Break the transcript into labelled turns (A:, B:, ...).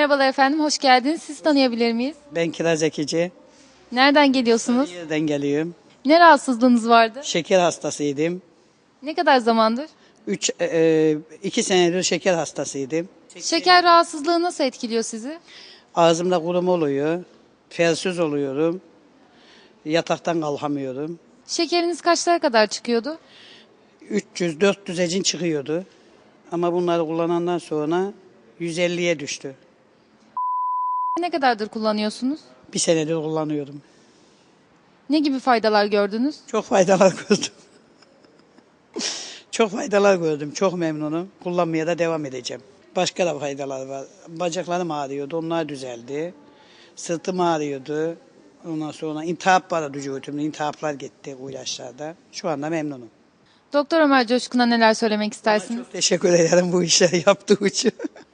A: Merhabalar efendim, hoş geldiniz. Sizi tanıyabilir miyiz?
B: Ben Kiraz Ekici.
A: Nereden geliyorsunuz?
B: Yerden geliyorum.
A: Ne rahatsızlığınız vardı?
B: Şeker hastasıydım.
A: Ne kadar zamandır?
B: 3 e, 2 senedir şeker hastasıydım.
A: Şeker rahatsızlığı nasıl etkiliyor sizi?
B: Ağzımda kuruma oluyor. Felsiz oluyorum. Yataktan kalkamıyorum.
A: Şekeriniz kaçlara kadar çıkıyordu?
B: 300 400 ecin çıkıyordu. Ama bunları kullanandan sonra 150'ye düştü.
A: Ne kadardır kullanıyorsunuz?
B: Bir senedir kullanıyorum.
A: Ne gibi faydalar gördünüz?
B: Çok faydalar gördüm. Çok faydalar gördüm. Çok memnunum. Kullanmaya da devam edeceğim. Başka da faydalar var. Bacaklarım ağrıyordu. Onlar düzeldi. Sırtım ağrıyordu. Ondan sonra intihap vardı vücudumda. İntihaplar gitti bu ilaçlarda. Şu anda memnunum.
A: Doktor Ömer Coşkun'a neler söylemek istersiniz?
B: Çok teşekkür ederim bu işleri yaptığı için.